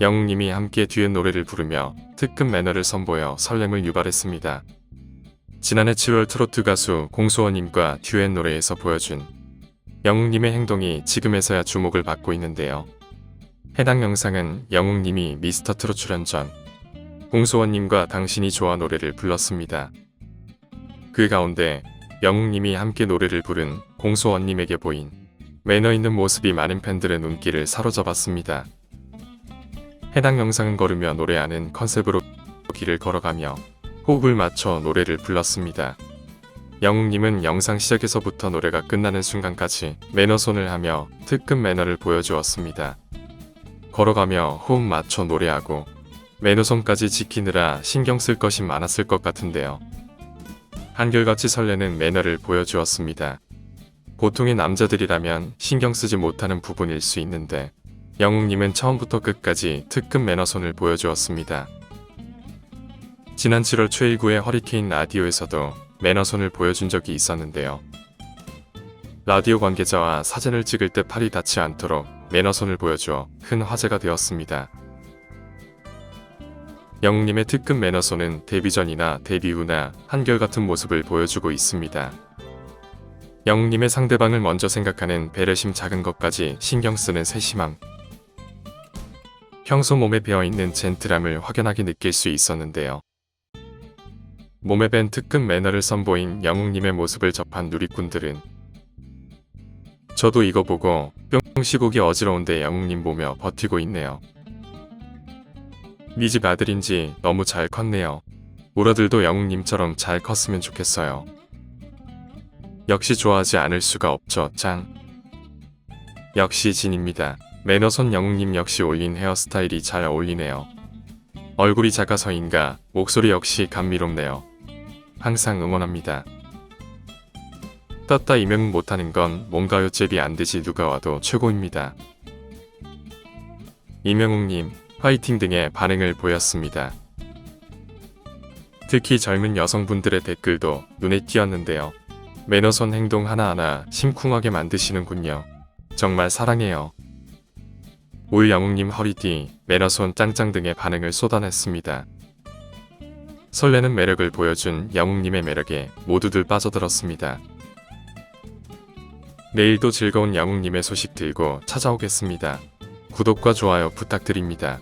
영웅님이 함께 듀엣 노래를 부르며 특급 매너를 선보여 설렘을 유발했습니다. 지난해 7월 트로트 가수 공수원님과 듀엣 노래에서 보여준 영웅님의 행동이 지금에서야 주목을 받고 있는데요. 해당 영상은 영웅님이 미스터 트롯 출연 전 공수원님과 당신이 좋아 노래를 불렀습니다. 그 가운데 영웅님이 함께 노래를 부른 공수원님에게 보인 매너 있는 모습이 많은 팬들의 눈길을 사로잡았습니다. 해당 영상은 걸으며 노래하는 컨셉으로 길을 걸어가며 호흡을 맞춰 노래를 불렀습니다. 영웅님은 영상 시작에서부터 노래가 끝나는 순간까지 매너손을 하며 특급 매너를 보여주었습니다. 걸어가며 호흡 맞춰 노래하고 매너손까지 지키느라 신경 쓸 것이 많았을 것 같은데요. 한결같이 설레는 매너를 보여주었습니다. 보통의 남자들이라면 신경 쓰지 못하는 부분일 수 있는데 영웅님은 처음부터 끝까지 특급 매너손을 보여주었습니다. 지난 7월 최일구의 허리케인 라디오에서도 매너손을 보여준 적이 있었는데요. 라디오 관계자와 사진을 찍을 때 팔이 닿지 않도록 매너손을 보여주어 큰 화제가 되었습니다. 영웅님의 특급 매너손은 데뷔 전이나 데뷔 후나 한결같은 모습을 보여주고 있습니다. 영웅님의 상대방을 먼저 생각하는 배려심 작은 것까지 신경 쓰는 세심함. 평소 몸에 배어있는 젠틀함을 확연하게 느낄 수 있었는데요. 몸에 밴 특급 매너를 선보인 영웅님의 모습을 접한 누리꾼들은 저도 이거 보고 뿅 시국이 어지러운데 영웅님 보며 버티고 있네요. 니 집 아들인지 너무 잘 컸네요. 우라들도 영웅님처럼 잘 컸으면 좋겠어요. 역시 좋아하지 않을 수가 없죠, 짱. 역시 진입니다. 매너손 영웅님 역시 올린 헤어스타일이 잘 어울리네요. 얼굴이 작아서인가 목소리 역시 감미롭네요. 항상 응원합니다. 떴다 이명 못하는 건 뭔가요 잽이 안 되지 누가 와도 최고입니다. 이명웅님 화이팅 등의 반응을 보였습니다. 특히 젊은 여성분들의 댓글도 눈에 띄었는데요. 매너손 행동 하나하나 심쿵하게 만드시는군요. 정말 사랑해요. 올 영웅님 허리띠, 매너손 짱짱 등의 반응을 쏟아냈습니다. 설레는 매력을 보여준 영웅님의 매력에 모두들 빠져들었습니다. 내일도 즐거운 영웅님의 소식 들고 찾아오겠습니다. 구독과 좋아요 부탁드립니다.